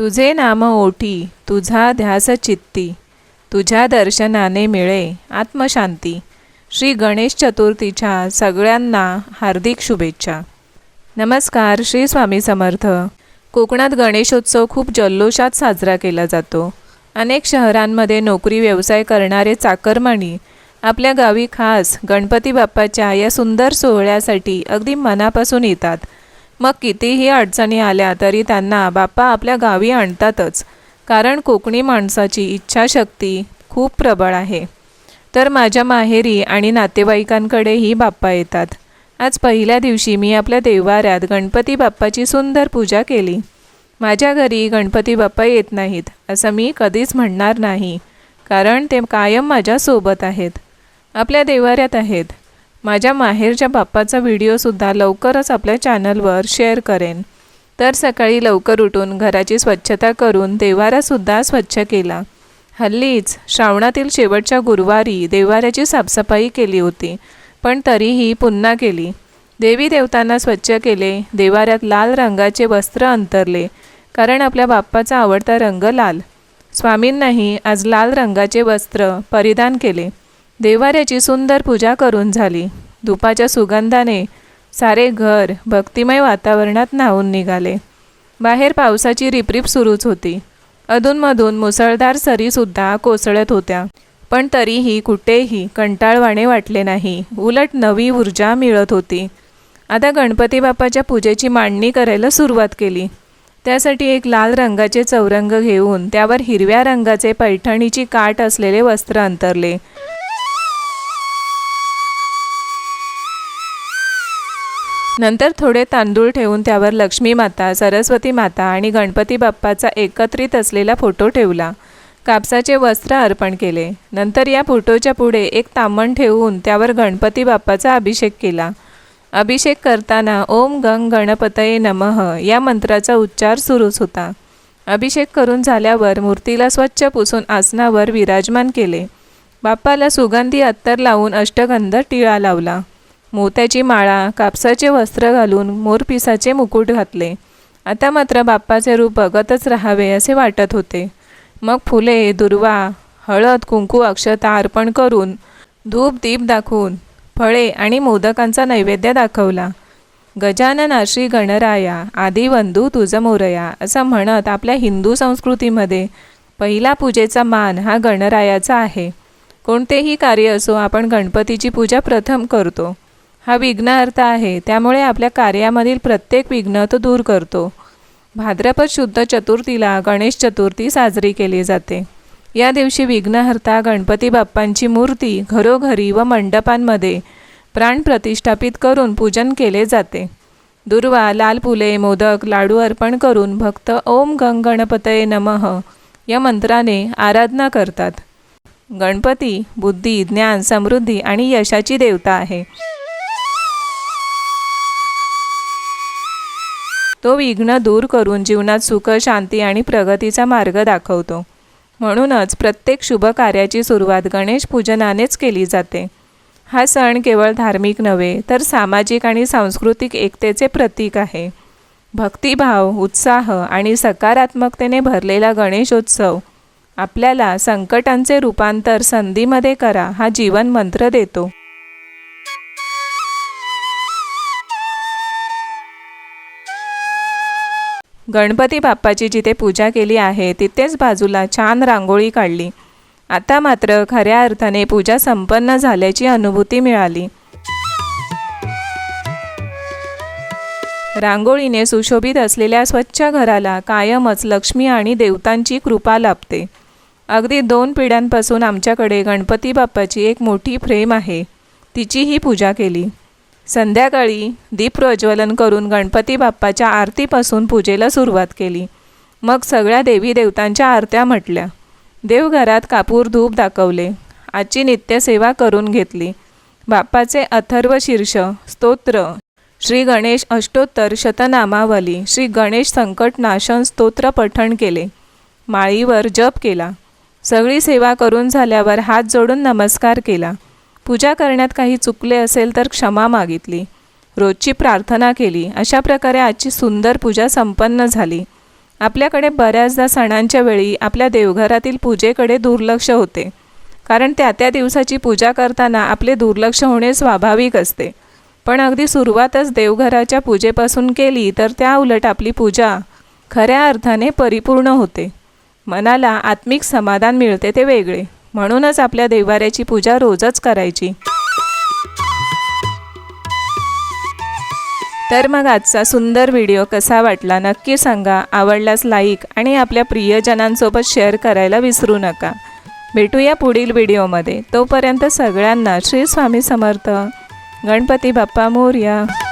तुझे नाम ओठी तुझा ध्यास चित्ती तुझ्या दर्शनाने मिळे आत्मशांती. श्री गणेश चतुर्थीच्या सगळ्यांना हार्दिक शुभेच्छा. नमस्कार श्री स्वामी समर्थ. कोकणात गणेशोत्सव खूप जल्लोषात साजरा केला जातो. अनेक शहरांमध्ये नोकरी व्यवसाय करणारे चाकरमानी आपल्या गावी खास गणपती बाप्पाच्या या सुंदर सोहळ्यासाठी अगदी मनापासून येतात. मग कितीही अडचणी आल्या तरी त्यांना बाप्पा आपल्या गावी आणतातच. कारण कोकणी माणसाची इच्छाशक्ती खूप प्रबळ आहे. तर माझ्या माहेरी आणि नातेवाईकांकडेही बाप्पा येतात. आज पहिल्या दिवशी मी आपल्या देवाऱ्यात गणपती बाप्पाची सुंदर पूजा केली. माझ्या घरी गणपती बाप्पा येत नाहीत असं मी कधीच म्हणणार नाही. कारण ते कायम माझ्यासोबत आहेत. आपल्या देवाऱ्यात आहेत. माझ्या माहेरच्या बाप्पाचा व्हिडिओसुद्धा लवकरच आपल्या चॅनलवर शेअर करेन. तर सकाळी लवकर उठून घराची स्वच्छता करून देवारासुद्धा स्वच्छ केला. हल्लीच श्रावणातील शेवटच्या गुरुवारी देवाऱ्याची साफसफाई केली होती पण तरीही पुन्हा केली. देवी देवतांना स्वच्छ केले देवाऱ्यात लाल रंगाचे वस्त्र अंतरले कारण आपल्या बाप्पाचा आवडता रंग लाल. स्वामींनाही आज लाल रंगाचे वस्त्र परिधान केले. देवाऱ्याची सुंदर पूजा करून झाली. धुपाच्या सुगंधाने सारे घर भक्तिमय वातावरणात न्हावून निघाले. बाहेर पावसाची रिपरिप सुरूच होती. अधूनमधून मुसळधार सरीसुद्धा कोसळत होत्या. पण तरीही कुठेही कंटाळवाणे वाटले नाही. उलट नवी ऊर्जा मिळत होती. आता गणपती बाप्पाच्या पूजेची मांडणी करायला सुरुवात केली. त्यासाठी एक लाल रंगाचे चौरंग घेऊन त्यावर हिरव्या रंगाचे पैठणीची काठ असलेले वस्त्र अंतरले. नंतर थोडे तांदूळ ठेवून त्यावर लक्ष्मी माता सरस्वती माता आणि गणपती बाप्पाचा एकत्रित असलेला फोटो ठेवला. कापसाचे वस्त्र अर्पण केले. नंतर या फोटोच्या पुढे एक तामण ठेवून त्यावर गणपती बाप्पाचा अभिषेक केला. अभिषेक करताना ओम गंग गणपतये नमः या मंत्राचा उच्चार सुरूच होता. अभिषेक करून झाल्यावर मूर्तीला स्वच्छ पुसून आसनावर विराजमान केले. बाप्पाला सुगंधी अत्तर लावून अष्टगंध टिळा लावला. मोत्याची माळा कापसाचे वस्त्र घालून मोरपिसाचे मुकुट घातले. आता मात्र बाप्पाचे रूप बघतच राहावे असे वाटत होते. मग फुले दुर्वा हळद कुंकू अक्षता अर्पण करून धूप दीप दाखवून फळे आणि मोदकांचा नैवेद्य दाखवला. गजानना श्री गणराया आदिवंदू तुझ मोरया असं म्हणत आपल्या हिंदू संस्कृतीमध्ये पहिला पूजेचा मान हा गणरायाचा आहे. कोणतेही कार्य असो आपण गणपतीची पूजा प्रथम करतो. हा विघ्नार्थ आहे. त्यामुळे आपल्या कार्यामधील प्रत्येक विघ्न तो दूर करतो. भाद्रपद शुद्ध चतुर्थीला गणेश चतुर्थी साजरी केली जाते. या दिवशी विघ्नहर्ता गणपती बाप्पांची मूर्ती घरोघरी व मंडपांमध्ये प्राण प्रतिष्ठापित करून पूजन केले जाते. दुर्वा लाल फुले मोदक लाडू अर्पण करून भक्त ओम गंग गणपतये नमः या मंत्राने आराधना करतात. गणपती बुद्धी ज्ञान समृद्धी आणि यशाची देवता आहे. तो विघ्न दूर करून जीवनात सुख शांती आणि प्रगतीचा मार्ग दाखवतो. म्हणूनच प्रत्येक शुभ कार्याची सुरुवात गणेश पूजनानेच केली जाते. हा सण केवळ धार्मिक नव्हे तर सामाजिक आणि सांस्कृतिक एकतेचे प्रतीक आहे. भक्तिभाव उत्साह आणि सकारात्मकतेने भरलेला गणेशोत्सव आपल्याला संकटांचे रूपांतर संधीमध्ये करा हा जीवन मंत्र देतो. गणपती बाप्पाची जिथे पूजा केली आहे तिथेच बाजूला छान रांगोळी काढली. आता मात्र खऱ्या अर्थाने पूजा संपन्न झाल्याची अनुभूती मिळाली. रांगोळीने सुशोभित असलेल्या स्वच्छ घराला कायमच लक्ष्मी आणि देवतांची कृपा लाभते. अगदी दोन पिढ्यांपासून आमच्याकडे गणपती बाप्पाची एक मोठी फ्रेम आहे. तिचीही पूजा केली. संध्याकाळी दीप प्रज्वलन करून गणपती बाप्पाच्या आरतीपासून पूजेला सुरुवात केली. मग सगळ्या देवी देवतांच्या आरत्या म्हटल्या. देवघरात कापूर धूप दाखवले. आजची नित्यसेवा करून घेतली. बाप्पाचे अथर्व शीर्ष स्तोत्र श्री गणेश अष्टोत्तर शतनामावली श्री गणेश संकट नाशन स्तोत्र पठण केले. माळीवर जप केला. सगळी सेवा करून झाल्यावर हात जोडून नमस्कार केला. पूजा करण्यात काही चुकले असेल तर क्षमा मागितली. रोजची प्रार्थना केली. अशा प्रकारे आजची सुंदर पूजा संपन्न झाली. आपल्याकडे बऱ्याचदा सणांच्या वेळी आपल्या देवघरातील पूजेकडे दुर्लक्ष होते. कारण त्या त्या दिवसाची पूजा करताना आपले दुर्लक्ष होणे स्वाभाविक असते. पण अगदी सुरुवातच देवघराच्या पूजेपासून केली तर त्या उलट आपली पूजा खऱ्या अर्थाने परिपूर्ण होते. मनाला आत्मिक समाधान मिळते ते वेगळे. म्हणूनच आपल्या देवाऱ्याची पूजा रोजच करायची. तर मग आजचा सुंदर व्हिडिओ कसा वाटला नक्की सांगा. आवडल्यास लाईक आणि आपल्या प्रियजनांसोबत शेअर करायला विसरू नका. भेटूया पुढील व्हिडिओमध्ये. तोपर्यंत सगळ्यांना श्री स्वामी समर्थ. गणपती बाप्पा मोर्या.